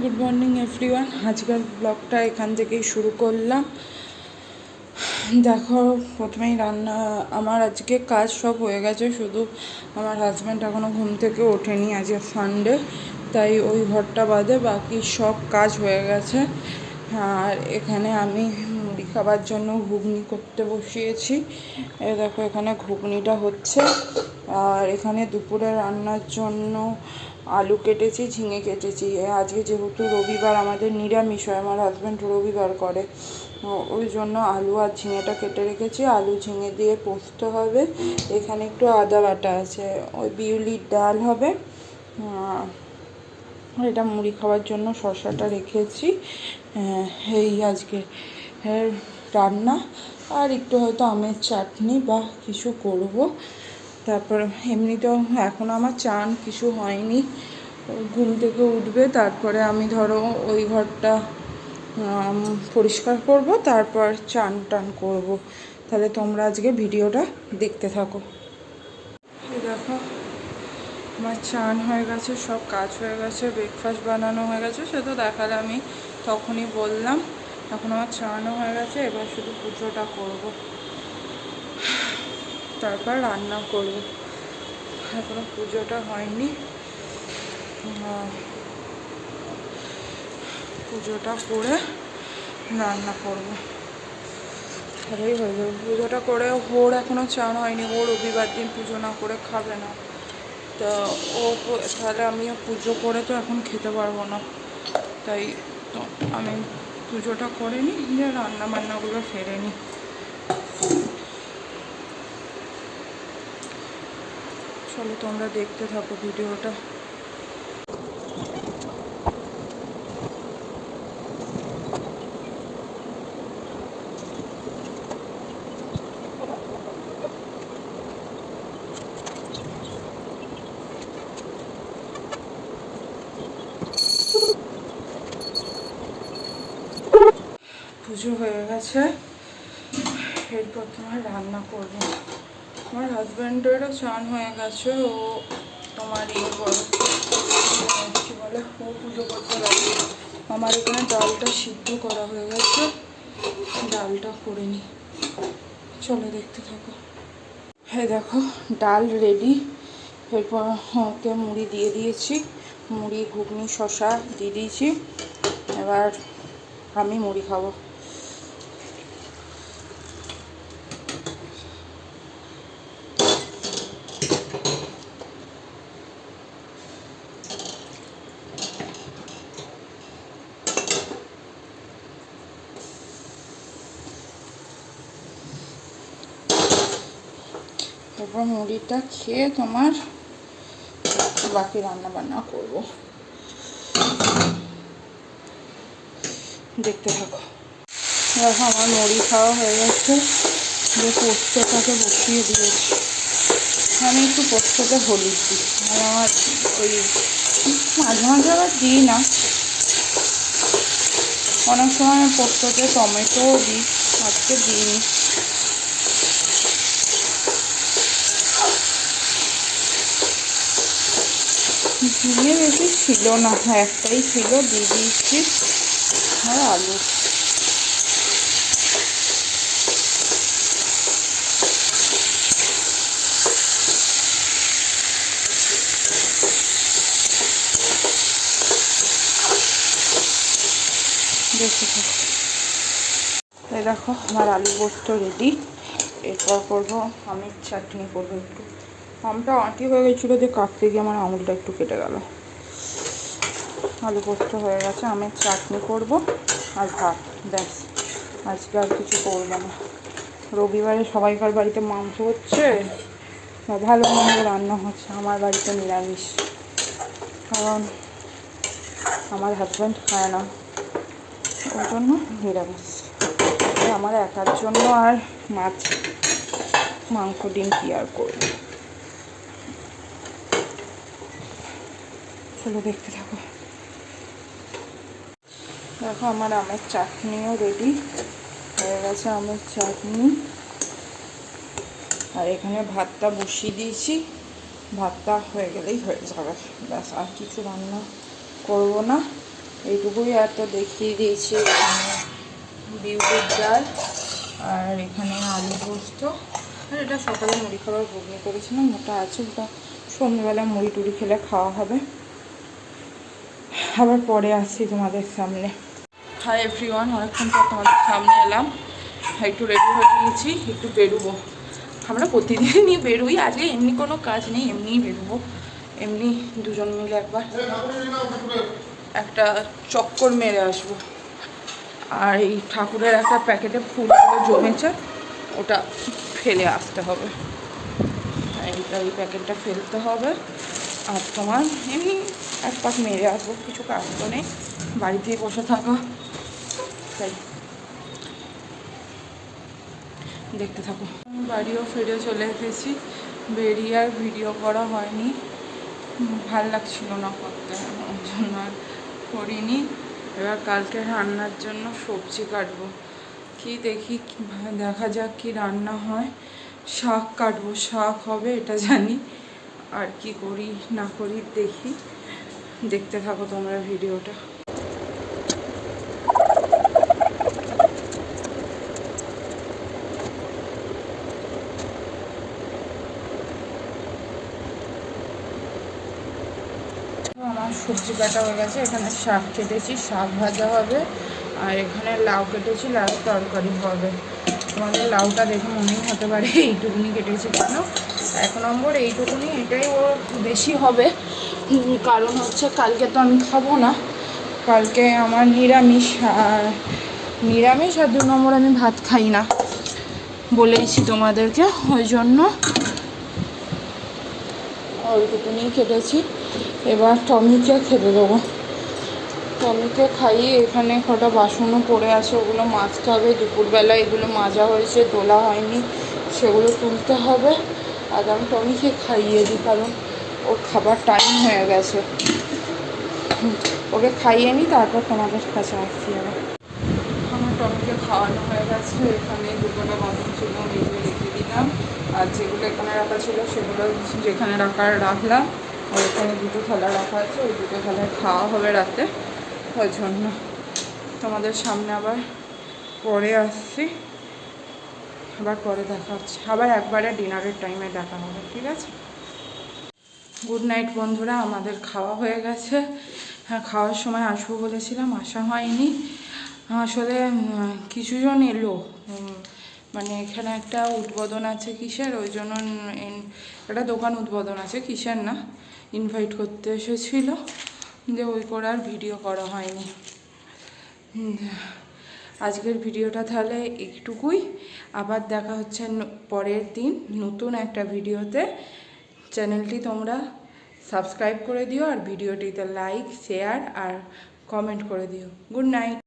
Good morning everyone আজকের ব্লগটা এখান থেকেই শুরু করলাম। দেখো, প্রথমেই রান্না, আমার আজকে কাজ সব হয়ে গেছে, শুধু আমার হাজব্যান্ড এখনও ঘুম থেকে ওঠেনি আজকে সানডে তাই ওই ঘরটা বাদে বাকি সব কাজ হয়ে গেছে। আর এখানে আমি মুড়ি খাবার জন্য ঘুগনি করতে বসিয়েছি। এ দেখো, এখানে ঘুগনিটা হচ্ছে। আর এখানে দুপুরে রান্নার জন্য আলু কেটেছি, ঝিঙে কেটেছি। আজকে যেহেতু রবিবার, আমাদের নিরামিষ হয়, আমার হাজব্যান্ড রবিবার করে। ওই জন্য আলু আর ঝিঙেটা কেটে রেখেছি। আলু, ঝিঙে দিয়ে পোস্ত হবে। এখানে একটু আদা বাটা আছে। ওই বিউলির ডাল হবে। এটা মুড়ি খাওয়ার জন্য শসাটা রেখেছি। এই আজকে রান্না। আর একটু হয়তো আমের চাটনি বা কিছু করব। তারপর এমনিতেও এখন আমার চান কিছু হয়নি। ঘুম থেকে উঠবে, তারপরে আমি ধরো ওই ঘরটা পরিষ্কার করব, তারপর চান টান করব। তাহলে তোমরা আজকে ভিডিওটা দেখতে থাকো। দেখো, আমার চান হয়ে গেছে, সব কাজ হয়ে গেছে ব্রেকফাস্ট বানানো হয়ে গেছে, সে তো দেখালে আমি তখনই বললাম। এখন আমার চানও হয়ে গেছে, এবার শুধু পুজোটা করব। তারপর রান্না করব। এখনও পুজোটা হয়নি। পুজোটা করে রান্না করব। তাহলেই হয়ে যাবে। পুজোটা করে ওর এখনও চান হয়নি। ও রবিবার দিন পুজো না করে খাবে না। তো ও তাহলে আমিও পুজো করে তো এখন খেতে পারব না। তাই তো আমি পুজোটা করে নিই রান্না বান্নাগুলো সেরে নিই। চলো তোমরা দেখতে থাকো ভিডিওটা। পুজো হয়ে গেছে। এরপর তোমার রান্না করব। আমার হাজব্যান্ডেরও চান হয়ে গেছে, ও তোমার ইয়ে কি বলে, ও পুজো করতে গেছে। আমার এখানে ডালটা সিদ্ধ করা হয়ে গেছে। ডালটা করে নি। চলো দেখতে থাকো। হ্যাঁ দেখো, ডাল রেডি এরপর ওকে মুড়ি দিয়ে দিয়েছি। মুড়ি, ঘুগনি শশা দিয়ে দিয়েছি। এবার আমি মুড়ি খাব। তারপর মুড়িটা খেয়ে তোমার বাকি রান্না বান্না করব। দেখতে থাকো। দেখো, আমার মুড়ি খাওয়া হয়ে গেছে। যে পোস্তটাকে বসিয়ে দিয়েছি। আমি একটু পোস্ততে হলুদ দিই। আর আমার ওই মাঝে মাঝে আবার দিই না। অনেক সময় পোস্ততে টমেটোও দিই, আজকে দিইনি। ঝিঙে বেশি ছিল না একটাই ছিল, দিয়ে দিয়েছি আর আলু। দেখে আমার আলু পোস্ত রেডি এরপর করব আমের চাটনি করব একটু। আমটা আঁটি হয়ে গেছিল যে কাটতে গিয়ে আমার আঙুলটা একটু কেটে গেল। আলু পোস্ত হয়ে গেছে, আমের চাটনি করব আর ভাত, ব্যাস। আজকে আর কিছু করব না। রবিবারে সবাইকার বাড়িতে মাংস হচ্ছে ভালো মন্দ রান্না হচ্ছে, আমার বাড়িতে নিরামিষ। কারণ আমার হাজব্যান্ড খায় না, ওই জন্য নিরামিষ। আমার একার জন্য আর মাছ, মাংস, ডিম কি আর করব? চলো দেখতে থাকো। দেখো আমার আমের চাটনিও রেডি হয়ে গেছে আমের চাটনি। আর এখানে ভাতটা বসিয়ে দিয়েছি। ভাতটা হয়ে গেলেই হয়ে যাবে। ব্যাস, আর কিছু রান্না করব না। এইটুকুই আর তো দেখিয়ে দিয়েছি বিউলির ডাল আর এখানে আলু পোস্ত। আর এটা সকালে মুড়ি খাবার ঘুগনি করেছিলাম, ওটা আছে। ওটা সন্ধ্যেবেলা মুড়ি টুড়ি খেলে খাওয়া হবে। আবার পরে আসছি তোমাদের সামনে। হাই এভরিওয়ান অনেকক্ষণ পর তোমাদের সামনে এলাম। একটু রেডি হয়ে গিয়েছি, একটু বেরোবো। আমরা প্রতিদিনই বেরোই, আজকে এমনি কোনো কাজ নেই, এমনিই বেরোবো। এমনি দুজন মিলে একবার একটা চক্কর মেরে আসব। আর এই ঠাকুরের একটা প্যাকেটে ফুলগুলো জমেছে, ওটা ফেলে আসতে হবে। এইটা, এই প্যাকেটটা ফেলতে হবে। আর তোমার এমনি এক পাক মেরে আসব, কিছু কাজ তো নেই, বাড়িতেই বসে থাকা। তাই। দেখতে থাকো। বাড়িও ফিরে চলে এসেছি। বেরিয়ে আর ভিডিও করা হয়নি। ভালো লাগছিল না করতে ওই জন্য আর করিনি। এবার কালকে রান্নার জন্য সবজি কাটবো। কি দেখি, দেখা যাক কি রান্না হয়। শাক কাটবো, শাক হবে, এটা জানি। আর কি করি না করি দেখি। দেখতে থাকো তোমরা ভিডিওটা। আমার সবজি কাটা হয়ে গেছে, এখানে শাক কেটেছি, শাক ভাজা হবে, আর এখানে লাউ কেটেছি, লাউ তরকারি হবে। তোমাদের লাউটা দেখে মনেই হতে পারে, এইটুকুনি কেটেছি কেন? এক নম্বর এইটুকুনি, এটাই ও বেশি হবে। কারণ হচ্ছে কালকে তো আমি খাব না। কালকে আমার নিরামিষ, আর নিরামিষ আর দু নম্বর আমি ভাত খাই না বলেইছি তোমাদেরকে, ওই জন্য ওইটুকুনি কেটেছি এবার টমিকে খেতে দেবো। টমিকে খাইয়ে এখানে কটা বাসনও পড়ে আছে, ওগুলো মাজতে হবে। দুপুরবেলা এগুলো মাজা হয়েছে, তোলা হয়নি, সেগুলো তুলতে হবে। আর আমি টমিকে খাইয়ে দিই, কারণ ওর খাবার টাইম হয়ে গেছে। ওকে খাইয়ে নিই, তারপর তোমাদের কাছে আসছি আমি। আমার টমিকে খাওয়ানো হয়ে গেছে, এখানে দুটোটা বাসন ছিল নিজে রেখে দিলাম। আর যেগুলো এখানে রাখা ছিল, সেগুলো যেখানে রাখার রাখলাম। আর এখানে দুটো থালা রাখা আছে, ওই দুটো থালায় খাওয়া হবে রাতে। ওই জন্য তোমাদের সামনে আবার পরে আসছি। আবার পরে দেখা হচ্ছে। আবার একবারে ডিনারের টাইমে দেখা হবে, ঠিক আছে? গুড নাইট বন্ধুরা, আমাদের খাওয়া হয়ে গেছে। হ্যাঁ খাওয়ার সময় আসব বলেছিলাম, আসা হয়নি। আসলে কিছুজন এলো। মানে এখানে একটা উদ্বোধন আছে কিসের? ওই জন্য একটা দোকান উদ্বোধন আছে কিসের না? ইনভাইট করতে এসেছিল। যে ওই করে আর ভিডিও করা হয়নি। আজকের ভিডিওটা তাহলে একটুকুই। আবার দেখা হচ্ছে পরের দিন নতুন একটা ভিডিওতে। চ্যানেলটি তোমরা সাবস্ক্রাইব করে দিও আর ভিডিওটিতে লাইক, শেয়ার আর কমেন্ট করে দিও। Good night.